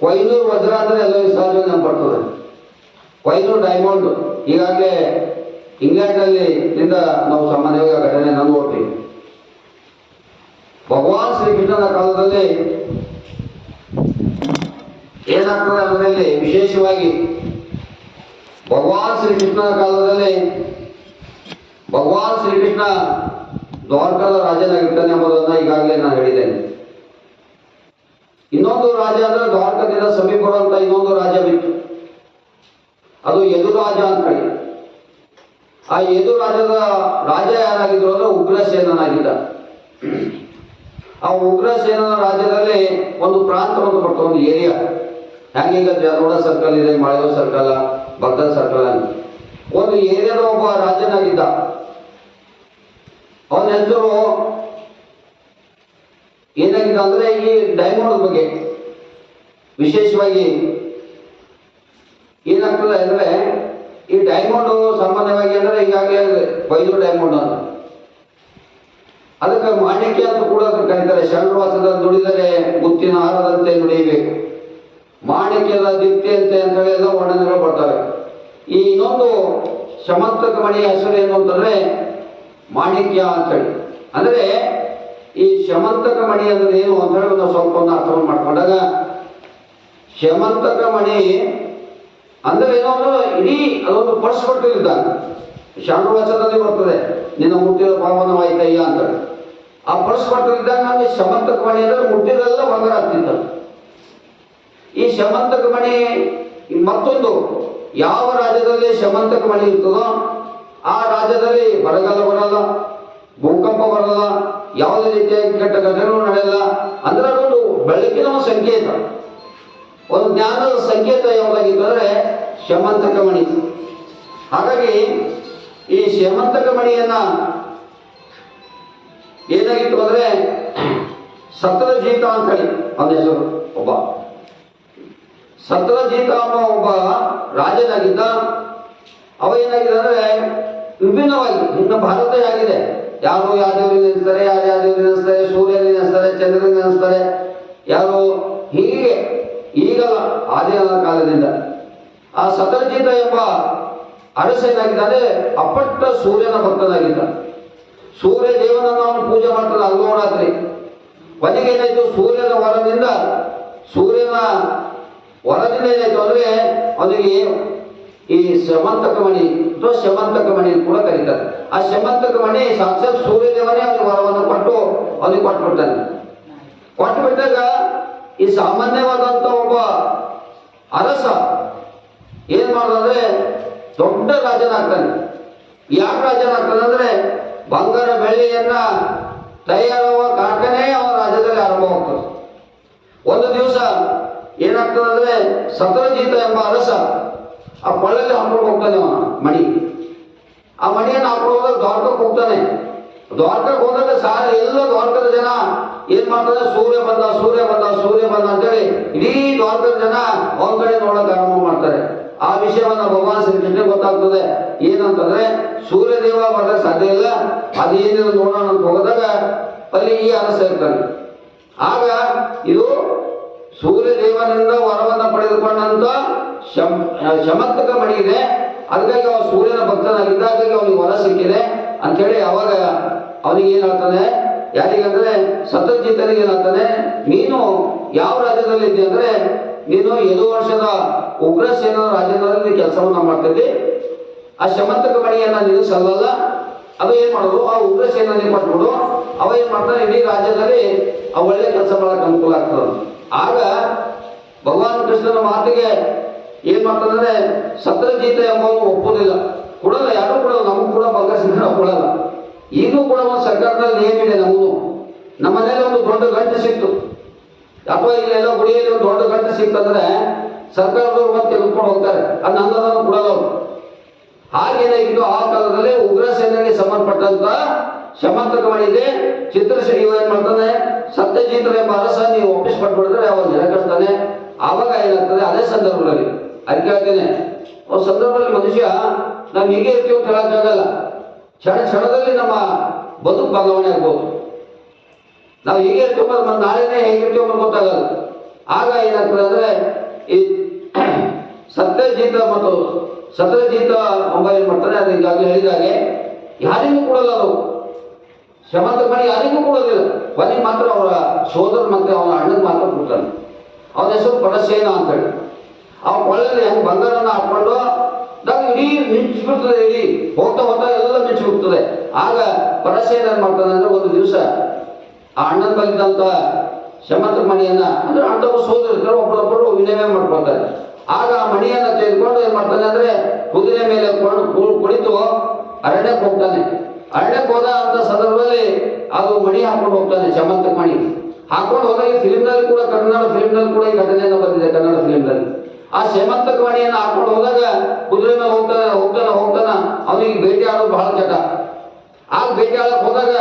ಕೊಯ್ನೂರು ವಜ್ರ ಅಂದ್ರೆ ಎಲ್ಲ ಸಾಧ್ಯ ನಮ್ಗೆ ಬರ್ತದೆ. ಕೊಯ್ನೂರು ಡೈಮಂಡ್ ಈಗಾಗಲೇ ಇಂಗ್ಲೆಂಡ್ನಲ್ಲಿ ಇಂದ ನಾವು ಸಾಮಾನ್ಯವಾಗಿ ಆ ಘಟನೆಯನ್ನು ನೋಡ್ತೀವಿ. ಭಗವಾನ್ ಶ್ರೀಕೃಷ್ಣನ ಕಾಲದಲ್ಲಿ ಏನಾಗ್ತದೆ ಅದರಲ್ಲಿ ವಿಶೇಷವಾಗಿ ಭಗವಾನ್ ಶ್ರೀಕೃಷ್ಣನ ಕಾಲದಲ್ಲಿ ಭಗವಾನ್ ಶ್ರೀಕೃಷ್ಣ ದ್ವಾರಕಾದ ರಾಜನಾಗಿರ್ತಾನೆ ಎಂಬುದನ್ನು ಈಗಾಗಲೇ ನಾನು ಹೇಳಿದ್ದೇನೆ. ಇನ್ನೊಂದು ರಾಜ ಅಂದ್ರೆ ದ್ವಾರಕದಿಂದ ಸಮೀಪ ಬರುವಂತ ಇನ್ನೊಂದು ರಾಜ ಬಿತ್ತು ಅದು ಯದುರಾಜ ಅಂತ ಹೇಳಿ. ಆ ಯದು ರಾಜದ ರಾಜ ಯಾರಾಗಿದ್ರು ಅಂದ್ರೆ ಉಗ್ರಸೇನನಾಗಿದ್ದ. ಆ ಉಗ್ರಸೇನನ ರಾಜ್ಯದಲ್ಲಿ ಒಂದು ಪ್ರಾಂತವನ್ನು ಕೊಟ್ಟು ಒಂದು ಏರಿಯಾ. ಹ್ಯಾಂಗೀಗ ಜರೋಡ ಸರ್ಕಲ್ ಇದೆ, ಮಾಳವ ಸರ್ಕಲ್ ಬಗ್ಗಲ್ ಸರ್ಕಲ್ ಅಂತ. ಒಂದು ಏರಿಯಾದ ಒಬ್ಬ ರಾಜನಾಗಿದ್ದ. ಅವನ ಹೆಸರು ಏನಾಗಿದ್ದ ಅಂದ್ರೆ ಈ ಡೈಮಂಡ್ ಬಗ್ಗೆ ವಿಶೇಷವಾಗಿ ಏನಾಗ್ತದೆ ಅಂದ್ರೆ ಈ ಡೈಮಂಡ್ ಸಾಮಾನ್ಯವಾಗಿ ಅಂದ್ರೆ ಈಗಾಗಲೇ ಬೈದು ಡೈಮಂಡ್ ಅಂತ ಅದಕ್ಕೆ ಮಾಣಿಕ್ಯ ಅಂತ ಕೂಡ ಕರೀತಾರೆ, ಶರಣವಾಸದ ದುಡಿದರೆ ಮುತ್ತಿನ ಹಾರದಂತೆ ನುಡಿಯಬೇಕು. ಮಾಣಿಕ್ಯದ ದಿಪ್ತಿ ಅಂತ ಹೇಳಿ ಎಲ್ಲ ವರ್ಣನೆಗಳು ಬರ್ತವೆ ಈ ಇನ್ನೊಂದು ಸಮರ್ಥಕ ಮಣಿಯ ಹೆಸರು ಏನು ಅಂತಂದ್ರೆ ಮಾಣಿಕ್ಯ ಅಂತ ಹೇಳಿ ಅಂದ್ರೆ ಈ ಶಮಂತಕ ಮಣಿ ಅಂದ್ರೆ ಏನು ಅಂತ ಹೇಳಿ ನಾವು ಸ್ವಲ್ಪ ಒಂದು ಅರ್ಥವನ್ನು ಮಾಡ್ಕೊಂಡಾಗ, ಶಮಂತಕ ಮಣಿ ಅಂದ್ರೆ ಏನೋ ಅಂದ್ರೆ ಇಡೀ ಅದೊಂದು ಪರ್ಸ್ ಕೊಟ್ಟಿದ್ದಾನೆ ಶಾಂತವಾಚದಲ್ಲಿ ಬರ್ತದೆ, ನಿನ್ನ ಮುಟ್ಟಿದ ಪಾವನವಾಯ್ತಯ್ಯ ಅಂತ ಆ ಪರ್ಸ್ ಕೊಟ್ಟಿದ್ದಾಗ ಅಲ್ಲಿ ಶಮಂತಕ ಮಣಿ ಅಂದ್ರೆ ಮುಟ್ಟಿದೆಲ್ಲ ಬಂಗಾರ ಆಗ್ತಿದ್ದ ಈ ಶಮಂತಕ ಮಣಿ ಮತ್ತೊಂದು, ಯಾವ ರಾಜ್ಯದಲ್ಲಿ ಶಮಂತಕ ಮಣಿ ಇರ್ತದೋ, ಆ ರಾಜ್ಯದಲ್ಲಿ ಬರಗಾಲ ಬರಲ್ಲ, ಭೂಕಂಪ ಬರಲ್ಲ ಯಾವುದೇ ರೀತಿಯಾಗಿ ಕೆಟ್ಟ ಘಟನೆಗಳು ನಡೆಯಲ್ಲ. ಅಂದ್ರೆ ಅದೊಂದು ಬೆಳಕಿನ ಒಂದು ಸಂಕೇತ. ಒಂದು ಜ್ಞಾನದ ಸಂಕೇತ ಯಾವುದಾಗಿತ್ತು ಅಂದ್ರೆ ಶಮಂತಕ ಮಣಿ ಹಾಗಾಗಿ ಈ ಶಮಂತಕ ಮಣಿಯನ್ನ ಏನಾಗಿತ್ತು ಅಂದ್ರೆ ಸತ್ರಜೀತ ಅಂತ ಹೇಳಿ ಅವನ ಹೆಸರು, ಒಬ್ಬ. ಸತ್ರಜೀತ ಅನ್ನೋ ಒಬ್ಬ ರಾಜನಾಗಿದ್ದ. ಅವ ಏನಾಗಿದೆ ಅಂದ್ರೆ ವಿಭಿನ್ನವಾಗಿ ಇನ್ನು ಭಾರತ ಹೇಗಿದೆ ಯಾರು ಯಾವ ದೇವರಿಗೆ ನೆನೆಸ್ತಾರೆ ಯಾರು ಯಾವ ದೇವರಿಗೆ ನೆನೆಸ್ತಾರೆ ಸೂರ್ಯನಿಗೆ ನೆನೆಸ್ತಾರೆ ಚಂದ್ರನಿಗೆ ನೆನೆಸ್ತಾರೆ, ಯಾರು ಹೀಗೆ ಈಗಲ್ಲ ಆದಿನ ಕಾಲದಿಂದ. ಆ ಸತರ್ಜಿತ ಎಂಬ ಅರಸ ಏನಾಗಿದ್ದಾನೆ ಅಪ್ಪಟ್ಟ ಸೂರ್ಯನ ಭಕ್ತನಾಗಿದ್ದ. ಸೂರ್ಯ ದೇವನನ್ನು ಅವನು ಪೂಜೆ ಮಾಡ್ತಾನೆ ಅಲ್ಗೋರಾತ್ರಿ ಕೊನೆಗೆ ಏನಾಯ್ತು? ಸೂರ್ಯನ ವರದಿಂದ ಸೂರ್ಯನ ವರದಿಂದ ಏನಾಯ್ತು ಅಂದ್ರೆ, ಅವನಿಗೆ ಈ ಶಮಂತಕ ಮಣಿ ಅಥವಾ ಶಮಂತಕ ಮಣಿ ಕೂಡ ಕರೀತಾರೆ. ಆ ಶಮಂತಕ ಮಣಿ ಸಾಕ್ಷಾತ್ ಸೂರ್ಯದೇವನೇ ಅವನಿಗೆ ವರವನ್ನು ಕೊಟ್ಟು ಅವನಿಗೆ ಕೊಟ್ಬಿಡ್ತಾನೆ. ಕೊಟ್ಟು ಬಿಟ್ಟಾಗ ಈ ಸಾಮಾನ್ಯವಾದಂತ ಒಬ್ಬ ಅರಸ ಏನ್ ಮಾಡೋದಂದ್ರೆ ದೊಡ್ಡ ರಾಜನಾಗ್ತಾನೆ. ಯಾಕೆ ರಾಜನಾಗ್ತಾನೆ ಅಂದ್ರೆ ಬಂಗಾರ ಬೆಳ್ಳಿಯನ್ನ ತಯಾರಾಗುವ ಕಾರ್ಖಾನೆ ಅವನ ರಾಜ್ಯದಲ್ಲಿ ಆರಂಭವಾಗ್ತದೆ ಒಂದು ದಿವಸ ಏನಾಗ್ತದೆ ಅಂದ್ರೆ ಸತ್ರಜೀತ ಎಂಬ ಅರಸ ಆ ಕೊಳ್ಳಲ್ಲಿ ಹಾಕೊಂಡು ಹೋಗ್ತಾನೆ ಮಣಿ. ಆ ಮಣಿಯನ್ನು ಹಾಕೊಂಡು ಹೋದಾಗ ದ್ವಾರಕಕ್ಕೆ ಹೋಗ್ತಾನೆ. ದ್ವಾರಕಕ್ಕೆ ಹೋದಾಗ ಸಾರ ಎಲ್ಲ ದ್ವಾರಕದ ಜನ ಏನ್ ಮಾಡ್ತಾರೆ? ಸೂರ್ಯ ಬಂದ ಸೂರ್ಯ ಬಂದ ಸೂರ್ಯ ಬಂದ ಅಂತೇಳಿ ಇಡೀ ದ್ವಾರಕದ ಜನ ಅವನ ಕಡೆ ನೋಡಕ್ ಆರಂಭ ಮಾಡ್ತಾರೆ. ಆ ವಿಷಯವನ್ನ ಭಗವಾನ್ ಶ್ರೀಕೃಷ್ಣ ಗೊತ್ತಾಗ್ತದೆ. ಏನಂತಂದ್ರೆ ಸೂರ್ಯದೇವ ಬರಕ್ ಸಾಧ್ಯ ಇಲ್ಲ. ಅದೇನಿದೆ ನೋಡೋಣ ಅಂತ ಹೋದಾಗ ಅಲ್ಲಿ ಈ ಅರಸ ಇರ್ತಾನೆ. ಆಗ ಇದು ಸೂರ್ಯದೇವನಿಂದ ವರವನ್ನ ಪಡೆದುಕೊಂಡಂತ ಶಮ್ ಶಮಂತಕ ಮಣಿ ಇದೆ. ಅದಕ್ಕಾಗಿ ಸೂರ್ಯನ ಭಕ್ತನಾಗಿದ್ದ ಹಾಗಾಗಿ ಅವನಿಗೆ ವರ ಸಿಕ್ಕಿದೆ. ಅಂತೇಳಿ ಅವಾಗ ಅವನಿಗೆ ಏನು ಹೇಳ್ತಾನೆ ಯಾರಿಗಂದ್ರೆ ಸತ್ಯಜಿತನಿಗೆ ಏನಾಗ್ತಾನೆ ನೀನು ಯಾವ ರಾಜ್ಯದಲ್ಲಿ ಇದ್ದೆ ಅಂದ್ರೆ ನೀನು ಎದು ವರ್ಷದ ಉಗ್ರಸೇನ ರಾಜ್ಯದಲ್ಲಿ ಕೆಲಸವನ್ನ ಮಾಡ್ತಿದ್ದಿ. ಆ ಶಮಂತಕ ಮಣಿಯನ್ನ ನೀನು ಸಲ್ಲಲ್ಲ ಅದು ಏನ್ ಮಾಡೋದು? ಆ ಉಗ್ರಸೇನ ಕೊಟ್ಬಿಡು ಅವ ಏನ್ ಮಾಡ್ತಾನೆ? ಇಡೀ ರಾಜ್ಯದಲ್ಲಿ ಆ ಒಳ್ಳೆ ಕೆಲಸ ಮಾಡಕ್ ಅನುಕೂಲ ಆಗ್ತದ. ಆಗ ಭಗವಾನ್ ಕೃಷ್ಣನ ಮಾತಿಗೆ ಏನ್ ಮಾಡ್ತಾನಂದ್ರೆ ಸತ್ರಜೀತ ಎಂಬವನು ಒಪ್ಪುದಿಲ್ಲ. ಕೊಡಲ್ಲ ಯಾರು ಕೊಡಲ್ಲ ನಮಗೂ ಕೂಡ ಬಂಗಾರ ಸಿಕ್ಕ ಕೊಡಲ್ಲ ಈಗೂ ಕೂಡ ಒಂದು ಸರ್ಕಾರದಲ್ಲಿ ನಿಯಮ ಇದೆ ನಮಗೂ ನಮ್ಮ ಮನೇಲಿ ಒಂದು ದೊಡ್ಡ ಗಂಟೆ ಸಿಕ್ತು. ಅಥವಾ ಇಲ್ಲೆಲ್ಲ ಗುಡಿಯಲ್ಲಿ ಒಂದು ದೊಡ್ಡ ಗಂಟೆ ಸಿಕ್ತಂದ್ರೆ ಸರ್ಕಾರದವ್ರು ಮತ್ತೆ ತೆಗೆದುಕೊಂಡು ಹೋಗ್ತಾರೆ. ಅದು ನನ್ನದನ್ನು ಕೊಡಲ್ಲ ಅವರು. ಹಾಗೇನಾಗಿದ್ದು ಆ ಕಾಲದಲ್ಲಿ ಉಗ್ರ ಸೇನೆಗೆ ಸಂಬಂಧಪಟ್ಟಂತ ಶಮಂತಕವಾಗಿದೆ ಚಿತ್ರಶ್ರೀ ಏನ್ ಮಾಡ್ತಾನೆ? ಸತ್ಯಜೀತರ ಎಂಬ ಅರಸ ನೀವು ವಾಪಸ್ ಕೊಟ್ಬಿಡಿದ್ರೆ ಅವನು ನಿರಾಕರಿಸ್ತಾನೆ ಆವಾಗ ಏನಾಗ್ತದೆ? ಅದೇ ಸಂದರ್ಭದಲ್ಲಿ. ಅದಕ್ಕೆ ಹೇಳ್ತೇನೆ, ಆ ಸಂದರ್ಭದಲ್ಲಿ ಮನುಷ್ಯ ನಾವು ಹೀಗೆ ಇರ್ತೀವಿ ಅಂತ ಹೇಳಕ್ಕಾಗಲ್ಲ ಕ್ಷಣ ಕ್ಷಣದಲ್ಲಿ ನಮ್ಮ ಬದುಕು ಬದಲಾವಣೆ ಆಗ್ಬೋದು. ನಾವು ಹೀಗೆ ಇರ್ತೀವಿ ಅಂದ್ರೆ ಮತ್ತೆ ನಾಳೆನೇ ಹೇಗಿರ್ತೀವಿ ಅನ್ನೋದು ಗೊತ್ತಾಗಲ್ಲ. ಆಗ ಏನಾಗ್ತದೆ ಅಂದ್ರೆ, ಈ ಸತ್ಯಜೀತ ಮತ್ತು ಸತ್ಯಜೀತ ಮೊಬೈಲ್ ಮಾಡ್ತಾರೆ, ಅದು ಈಗಾಗಲೇ ಹೇಳಿದಾಗೆ ಯಾರಿಗೂ ಕೊಡಲ್ಲ ಅವರು ಶ್ರಮಂತ ಮಣಿ ಯಾರಿಗೂ ಕೊಡೋದಿಲ್ಲ. ಕೊನೆಗೆ ಮಾತ್ರ ಅವರ ಸೋದರ ಮತ್ತೆ ಅವನ ಅಣ್ಣನ ಮಾತ್ರ ಕೊಡ್ತಾನೆ. ಅವನ ಹೆಸರು ಪಡಸೇನ ಅಂತ ಹೇಳಿ. ಆ ಒಳ್ಳೆ ಬಂಗಾರನ ಹಾಕೊಂಡು ನಾವು ಇಡೀ ಮಿಂಚಿಬಿಡ್ತದೆ, ಇಡೀ ಹೋಗ್ತಾ ಹೋಗ್ತಾ ಎಲ್ಲ ಮಿಂಚಿಬಿಡ್ತದೆ. ಆಗ ಪರಸೇನ ಏನ್ ಮಾಡ್ತಾನೆ ಅಂದ್ರೆ ಒಂದು ದಿವಸ ಆ ಅಣ್ಣನ ಬಂದಿದ್ದಂತ ಶಮಂತ್ರ ಮಣಿಯನ್ನ, ಅಂದ್ರೆ ಅಣ್ಣ ಸೋದರ ಒಬ್ಬರೊಬ್ಬರು ವಿನಿಮಯ ಮಾಡ್ಕೊಳ್ತಾರೆ ಆಗ ಆ ಮಣಿಯನ್ನ ತೆಗೆದುಕೊಂಡು ಏನ್ ಮಾಡ್ತಾನೆ ಅಂದ್ರೆ ಕುದುರೆ ಮೇಲೆ ಕುಳಿತು ಅರಣ್ಯಕ್ಕೆ ಹೋಗ್ತಾನೆ. ಅರಣ್ಯಕ್ಕೆ ಹೋದ ಅಂತ ಸಂದರ್ಭದಲ್ಲಿ ಅದು ಮಣಿ ಹಾಕೊಂಡು ಹೋಗ್ತಾನೆ ಶಮಂತ್ರ ಮಣಿ. ಹಾಕೊಂಡು ಹೋದಾಗ ಈ ಫಿಲ್ಮ್ನಲ್ಲಿ ಕೂಡ ಕನ್ನಡ ಫಿಲ್ಮ್ನಲ್ಲಿ ಕೂಡ ಈ ಘಟನೆಯನ್ನು ಬಂದಿದೆ ಕನ್ನಡ ಫಿಲ್ಮ್ನಲ್ಲಿ ಶೇಮಂತಕ ಮಣಿಯನ್ನು ಹಾಕೊಂಡು ಹೋದಾಗ ಕುದುರೆ ಮೇಲೆ ಹೋಗ್ತಾನೆ ಹೋಗ್ತಾನೆ. ಹೋಗ್ತಾನ ಅವನಿಗೆ ಭೇಟಿ ಆಡೋದು ಬಹಳ ಚಟ. ಆಗ ಭೇಟಿ ಆಡಕ್ ಹೋದಾಗ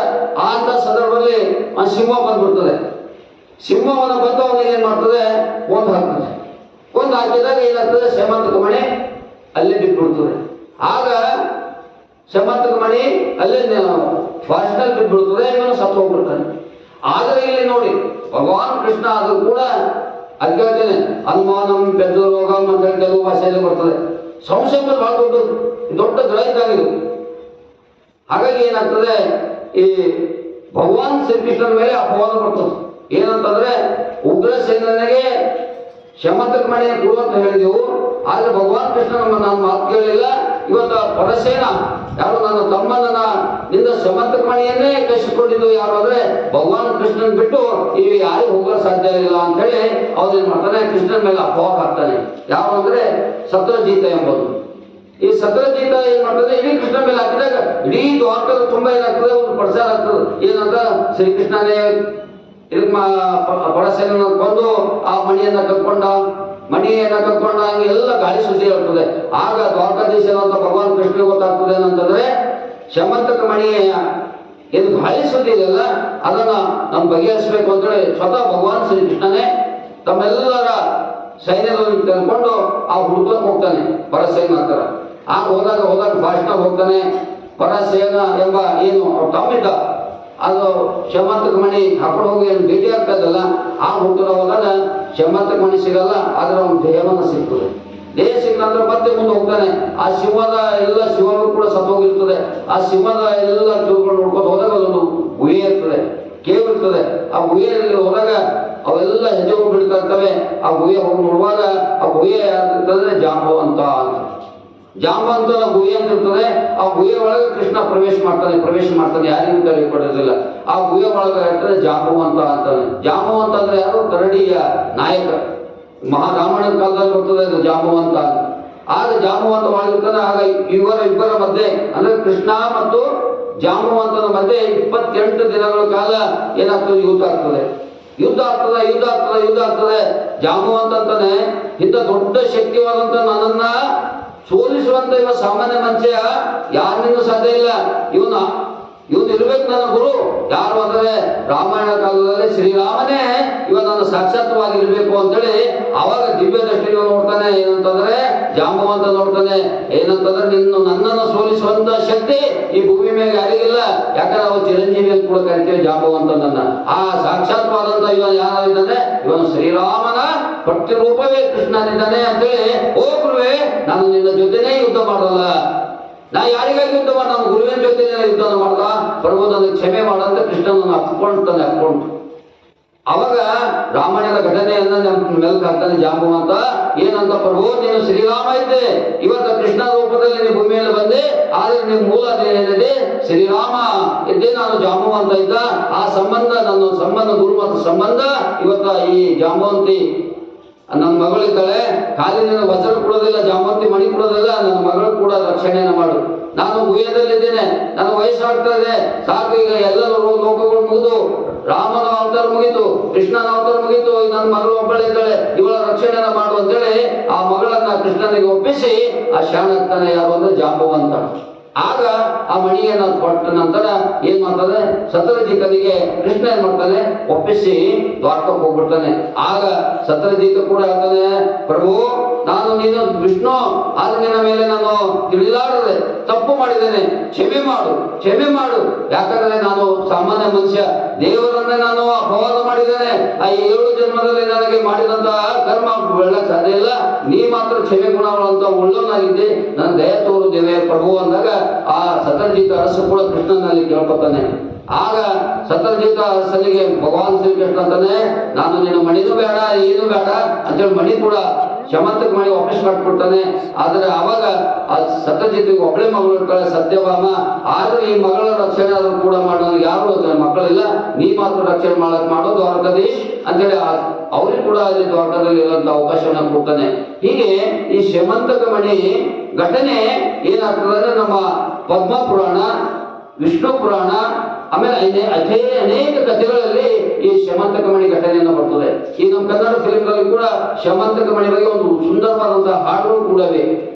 ಆತ ಸಂದರ್ಭದಲ್ಲಿ ಆ ಸಿಂಹ ಬಂದ್ಬಿಡ್ತದೆ. ಸಿಂಹವನ್ನು ಬಂದು ಅವನಿಗೆ ಏನ್ ಮಾಡ್ತದೆ? ಒಂದು ಹಾಕ್ತದೆ. ಒಂದು ಹಾಕಿದಾಗ ಏನಾಗ್ತದೆ? ಶ್ರೀಮಂತಕ ಮಣಿ ಅಲ್ಲೇ ಬಿಟ್ಬಿಡ್ತದೆ ಆಗ ಶಮಂತಕ ಮಣಿ ಅಲ್ಲೇ ಫಾಸ್ಟ್ನಲ್ಲಿ ಬಿಟ್ಬಿಡ್ತದೆ ಇವನು ಸತ್ತು ಹೋಗ್ಬಿಡ್ತಾನೆ ಆದರೆ ಇಲ್ಲಿ ನೋಡಿ, ಭಗವಾನ್ ಕೃಷ್ಣ ಆದರೂ ಕೂಡ ಅದಕ್ಕೆ ಹೇಳ್ತೇನೆ ಅನುಮಾನಂ ಪೆದ್ದು ರೋಗಂ ಅಂತ ಹೇಳಿ ಕೆಲವು ಭಾಷೆಯಲ್ಲಿ ಬರ್ತದೆ. ಸಂಶಯ ಬಹಳ ದೊಡ್ಡದು ದೊಡ್ಡ ಗ್ರಹಿತ ಆಗಿದೆ ಹಾಗಾಗಿ ಏನಾಗ್ತದೆ? ಈ ಭಗವಾನ್ ಶ್ರೀಕೃಷ್ಣನ ಮೇಲೆ ಅಪವಾದ ಬರ್ತದೆ. ಏನಂತಂದ್ರೆ, ಉಗ್ರ ಸೇನೆಗೆ ಶಮತಕ್ ಮಣಿಯನ್ನು ಕೊಡು ಅಂತ ಹೇಳಿದೆವು. ಆದ್ರೆ ಭಗವಾನ್ ಕೃಷ್ಣ ನಮ್ಮ ನಾನು ಮಾತು ಕೇಳಲಿಲ್ಲ. ಇವತ್ತು ಪರಸೇನ ಯಾರು ನನ್ನ ತಮ್ಮನನ್ನ ನಿಂದ ಸಮರ್ಪಣೆಯನ್ನೇ ಕಸಿಕೊಂಡಿದ್ದು ಯಾರು ಅಂದ್ರೆ ಭಗವಾನ್ ಕೃಷ್ಣನ್ ಬಿಟ್ಟು ಈ ಯಾರಿಗೂ ಹೋಗಲು ಸಾಧ್ಯ ಇಲ್ಲ ಅಂತ ಹೇಳಿ ಅವನೇನ್ ಮಾಡ್ತಾನೆ ಕೃಷ್ಣನ ಮೇಲೆ ಅಪ್ಪ ಹಾಕ್ತಾನೆ ಯಾವ ಅಂದ್ರೆ ಸತ್ರಜೀತ ಎಂಬುದು. ಈ ಸತ್ರಜೀತ ಏನ್ ಮಾಡ್ತದೆ ಇಡೀ ಕೃಷ್ಣ ಮೇಲೆ ಹಾಕಿದಾಗ ಇಡೀ ದ್ವಾರಕದ ತುಂಬಾ ಏನಾಗ್ತದೆ ಒಂದು ಪ್ರಸಾರ ಆಗ್ತದೆ. ಏನಂತ ಶ್ರೀಕೃಷ್ಣನೇ ಇದಕ್ ಬಡಸೇನ ಬಂದು ಆ ಮಣಿಯನ್ನ ಕಟ್ಕೊಂಡ ಕಟ್ಕೊಂಡ ಹಂಗೆ ಎಲ್ಲ ಗಾಳಿ ಸುದ್ದಿ ಹೇಳ್ತದೆ ಆಗ ದ್ವಾರಕಾಧೀಶ ಅಂತ ಭಗವಾನ್ ಕೃಷ್ಣ ಗೊತ್ತಾಗ್ತದೆ ಏನಂತಂದ್ರೆ ಶಮಂತಕ ಮಣಿಯ ಇದು ಗಾಳಿ ಸುದ್ದಿ ಇದೆಯಲ್ಲ ಅದನ್ನ ನಮ್ ಬಗೆಹರಿಸಬೇಕು ಅಂತೇಳಿ ಸ್ವತಃ ಭಗವಾನ್ ಶ್ರೀಕೃಷ್ಣನೇ ತಮ್ಮೆಲ್ಲರ ಸೈನ್ಯದಲ್ಲಿ ತಂದ್ಕೊಂಡು ಆ ಹುಡುಕಕ್ಕೆ ಹೋಗ್ತಾನೆ, ಪರಸೇನ ಹತ್ರ. ಆಗ ಹೋದಾಗ ಹೋದಾಗ ಭಾಷಣ ಹೋಗ್ತಾನೆ, ಪರಸೇನ ಎಂಬ ಏನು ತಮ್ಮಿದ್ದ ಅದು ಶಮಂತಕ ಮಣಿ ಹಾಕೊಂಡು ಹೋಗಿ ಏನು ಭೇಟಿ ಆಗ್ತದಲ್ಲ, ಆ ಹುಟ್ಟಿನ ಹೋದಾಗ ಶಮಂತಕ ಮಣಿ ಸಿಗಲ್ಲ, ಆದ್ರೆ ಅವನ ದೇಹವನ್ನು ಸಿಗ್ತದೆ. ದೇಹ ಸಿಕ್ಕಂದ್ರೆ ಮತ್ತೆ ಮುಂದೆ ಹೋಗ್ತಾನೆ. ಆ ಶಿವದ ಎಲ್ಲ ಶಿವನು ಕೂಡ ಸತ್ತೋಗಿರ್ತದೆ. ಆ ಶಿವದ ಎಲ್ಲ ತಿಳ್ಕೊಂಡು ನೋಡ್ಕೊಂಡು ಹೋದಾಗ ಅದನ್ನು ಗುಹೆ ಇರ್ತದೆ, ಕೇವ್ ಇರ್ತದೆ. ಆ ಗುಹೆಯಲ್ಲಿ ಹೋದಾಗ ಅವೆಲ್ಲ ಹೆಜ್ಜೆಗಳು ಬಿಡ್ತಾ ಇರ್ತವೆ. ಆ ಗುಹೆ ಹೋಗಿ ನೋಡುವಾಗ ಆ ಗುಹೆ ಯಾರು ಜಾಂಬು ಅಂತ ಅಂತ. ಜಾಂಬವಂತನ ಗುಹೆ ಅಂತ ಇರ್ತದೆ. ಆ ಗುಹೆ ಒಳಗೆ ಕೃಷ್ಣ ಪ್ರವೇಶ ಮಾಡ್ತಾನೆ ಪ್ರವೇಶ ಮಾಡ್ತಾನೆ. ಯಾರಿಗೂ ತಿಳಿಕೊಡೋದಿಲ್ಲ ಆ ಗುಹೆ ಒಳಗೆ ಇರ್ತದೆ ಜಾಂಬವಂತ ಅಂತಾನೆ. ಜಾಂಬವಂತ ಅಂದ್ರೆ ಯಾರು? ಕರಡಿಯ ನಾಯಕ. ಮಹಾರಾಮಾಯಣದ ಕಾಲದಲ್ಲಿ ಬರ್ತದೆ ಅದು ಜಾಂಬವಂತ ಆಗ ಜಾಂಬವಂತ ಮಾಡಿರ್ತಾನೆ. ಆಗ ಇವರ ಇಬ್ಬರ ಮಧ್ಯೆ, ಅಂದ್ರೆ ಕೃಷ್ಣ ಮತ್ತು ಜಾಂಬವಂತನ ಮಧ್ಯೆ ಇಪ್ಪತ್ತೆಂಟು ದಿನಗಳ ಕಾಲ ಏನಾಗ್ತದೆ? ಯುದ್ಧ ಆಗ್ತದೆ. ಯುದ್ಧ ಆಗ್ತದೆ ಯುದ್ಧ ಆಗ್ತದೆ ಯುದ್ಧ ಆಗ್ತದೆ. ಜಾಂಬವಂತ ಅಂತಾನೆ, ಇಂಥ ದೊಡ್ಡ ಶಕ್ತಿವಾದಂತ ನನ್ನನ್ನ ಸೋಲಿಸುವಂತ ಇವ ಸಾಮಾನ್ಯ ಮನುಷ್ಯ ಯಾರನ್ನೂ ಸಾಧ್ಯ ಇಲ್ಲ. ಇವನ, ಇವನು ಇರ್ಬೇಕು ನನ್ನ ಗುರು. ಯಾರು ಅಂದ್ರೆ ರಾಮಾಯಣ ಕಾಲದಲ್ಲಿ ಶ್ರೀರಾಮನೇ. ಇವ ನನ್ನ ಸಾಕ್ಷಾತ್ವಾಗಿ ಇರ್ಬೇಕು ಅಂತೇಳಿ ಅವಾಗ ದಿವ್ಯ ದೃಷ್ಟಿ ನೋಡ್ತಾನೆ. ಏನಂತಂದ್ರೆ ಜಾಂಬವಂತ ನೋಡ್ತಾನೆ. ಏನಂತಂದ್ರೆ ನಿನ್ನ, ನನ್ನನ್ನು ಸೋಲಿಸುವಂತ ಶಕ್ತಿ ಈ ಭೂಮಿ ಮೇಲೆ ಯಾರಿಗಿಲ್ಲ ಯಾಕಂದ್ರೆ ಅವ ಚಿರಂಜೀವಿ ಅಂತ ಕೂಡ ಕರಿತೀವಿ ಜಾಂಬವಂತ ನನ್ನ ಆ ಸಾಕ್ಷಾತ್ವಾದಂತ ಇವನು ಯಾರಿದ್ದಾನೆ ಇವನು ಶ್ರೀರಾಮನ ಪ್ರತಿರೂಪವೇ ಕೃಷ್ಣನಿದ್ದಾನೆ ಅಂತೇಳಿ ಗುರುವೇ ನಾನು ನಿನ್ನ ಜೊತೆನೇ ಯುದ್ಧ ಮಾಡಲ್ಲ. ನಾ ಯಾರಿಗಾಗಿ ಯುದ್ಧ ಮಾಡ ನಾನು ಗುರುವಿನ ಜೊತೆ ಯುದ್ಧ ಮಾಡಲ್ಲ ಪ್ರಭು ನನಗೆ ಕ್ಷಮೆ ಮಾಡಂತ ಕೃಷ್ಣನನ್ನು ಅಪ್ಕೊಂಡ್ತಾನೆ ಹತ್ಕೊಂಡು ಅವಾಗ ರಾಮಾಯಣದ ಘಟನೆಯನ್ನ ಮೆಲ್ಕ್ ಹಾಕ್ತಾನೆ ಅಂತ. ಏನಂತ ಪ್ರಭು, ನೀನು ಶ್ರೀರಾಮ ಇದ್ದೆ. ಇವತ್ತು ಕೃಷ್ಣ ರೂಪದಲ್ಲಿ ನೀವು ಭೂಮಿಯಲ್ಲಿ ಬಂದೆ, ಆದ್ರೆ ನಿಮ್ ಮೂಲ ಏನಿದೆ ಶ್ರೀರಾಮ. ಇದ್ದೆ ನಾನು ಜಾಂಬವಂತ ಇದ್ದ. ಆ ಸಂಬಂಧ ನನ್ನ ಸಂಬಂಧ ಗುರು ಮತ್ತು ಸಂಬಂಧ. ಇವತ್ತ ಈ ಜಾಂಬವಂತಿ ನನ್ನ ಮಗಳಿದ್ದಾಳೆ ಕಾಲಿನ ವಜ್ರ ಕೊಡೋದಿಲ್ಲ ಜಾಮಂತಿ ಮಣಿ ಕೊಡೋದಿಲ್ಲ ನನ್ನ ಮಗಳು ಕೂಡ ರಕ್ಷಣೆಯನ್ನು ಮಾಡು. ನಾನು ಗುಹ್ಯದಲ್ಲಿದ್ದೇನೆ ನನ್ನ ವಯಸ್ಸಾಗ್ತಾ ಇದೆ, ಸಾಕು, ಈಗ ಎಲ್ಲರೂ ಲೋಕಗಳು ಮುಗಿದು, ರಾಮನ ಅವತಾರ ಮುಗಿತು, ಕೃಷ್ಣನ ಅವತಾರ ಮುಗಿತು ನನ್ನ ಮಗಳು ಒಬ್ಬಳಿದ್ದಾಳೆ ಇವಳ ರಕ್ಷಣೆಯನ್ನು ಮಾಡು ಅಂತೇಳಿ ಆ ಮಗಳನ್ನ ಕೃಷ್ಣನಿಗೆ ಒಪ್ಪಿಸಿ, ಆ ಶಾಣಕ್ತನ ಯಾರು ಅಂದ್ರೆ ಜಾಂಬವಂತ. ಆಗ ಆ ಮಣಿಯನ್ನು ಕೊಟ್ಟ ನಂತರ ಏನ್ ಮಾಡ್ತಾನೆ? ಸತರಜಿತನಿಗೆ ಕೃಷ್ಣ ಏನ್ ಮಾಡ್ತಾನೆ? ಒಪ್ಪಿಸಿ ದ್ವಾರಕಕ್ಕೆ ಹೋಗ್ಬಿಡ್ತಾನೆ. ಆಗ ಸತರಜಿತ ಕೂಡ ಹೇಳ್ತಾನೆ, ಪ್ರಭು ನಾನು ನೀನು ವಿಷ್ಣು ನಿನ್ನ ಮೇಲೆ ನಾನು ತಿಳಿಲಾರದೆ ತಪ್ಪು ಮಾಡಿದ್ದೇನೆ. ಕ್ಷಮೆ ಮಾಡು ಕ್ಷಮೆ ಮಾಡು. ಯಾಕಂದ್ರೆ ನಾನು ಸಾಮಾನ್ಯ ಮನುಷ್ಯ. ದೇವರನ್ನೇ ನಾನು ಅಪವಾದ ಮಾಡಿದ್ದೇನೆ. ಆ ಏಳು ಜನ್ಮದಲ್ಲಿ ನನಗೆ ಮಾಡಿದಂತಹ ಕರ್ಮ ಬೆಳಕ್ ಸಾಧ್ಯ ಇಲ್ಲ. ನೀ ಮಾತ್ರ ಕ್ಷಮೆ ಗುಣಗಳಂತ ಉಳ್ಳವನಾಗಿದ್ದೆ. ನನ್ನ ದಯ ತೋರು ದೇವೇ ಪ್ರಭು ಅಂದಾಗ ಆ ಸತರ್ಜಿತ ಅರಸು ಕೂಡ ಕೃಷ್ಣನಲ್ಲಿ ಕೇಳ್ಕೊತಾನೆ. ಆಗ ಸತರ್ಜಿತ ಅರಸನಿಗೆ ಭಗವಾನ್ ಶ್ರೀಕೃಷ್ಣ ಅಂತಾನೆ, ನಾನು ನೀನು ಮಣಿನೂ ಬೇಡ, ಏನು ಬೇಡ. ಅಂತೇಳಿ ಮಣಿ ಕೂಡ ಶಮಂತಕ್ಕೆ ಮಾಡಿ ವಾಪಸ್ ಮಾಡ್ಕೊಡ್ತಾನೆ ಆದ್ರೆ ಅವಾಗ ಆ ಸತ್ಯಜಿತ್ ಒಬ್ಬಳೆ ಮಗಳು ಇರ್ತಾಳೆ, ಸತ್ಯಭಾಮ. ಆದ್ರೂ ಈ ಮಗಳ ರಕ್ಷಣೆ ಆದ್ರೂ ಕೂಡ ಮಾಡೋದು ಯಾರು ಮಕ್ಕಳಿಲ್ಲ. ನೀ ಮಾತ್ರ ರಕ್ಷಣೆ ಮಾಡಕ್ ಮಾಡೋ ದ್ವಾರಕಾಧೀಶ್ ಅಂತೇಳಿ ಅವ್ರಿಗೆ ಕೂಡ ಅಲ್ಲಿ ದ್ವಾರಕದಲ್ಲಿ ಇರುವಂತ ಅವಕಾಶವನ್ನ ಕೊಡ್ತಾನೆ. ಹೀಗೆ ಈ ಶಮಂತಕ ಮಣಿ ಘಟನೆ ಏನಾಗ್ತದೆ ಅಂದ್ರೆ ನಮ್ಮ ಪದ್ಮ ಪುರಾಣ ವಿಷ್ಣು ಪುರಾಣ ಆಮೇಲೆ ಅದೇ ಅನೇಕ ಕಥೆಗಳಲ್ಲಿ ಈ ಶಮಂತಕ ಮಣಿ ಘಟನೆಯನ್ನು ಬರ್ತದೆ. ಈ ನಮ್ಮ ಕನ್ನಡ ಫಿಲಿಂಗಳಲ್ಲಿ ಕೂಡ ಶಮಂತಕ ಮಣಿ ಬಗ್ಗೆ ಒಂದು ಸುಂದರವಾದಂತಹ ಹಾಡುಗಳು ಕೂಡ ಇವೆ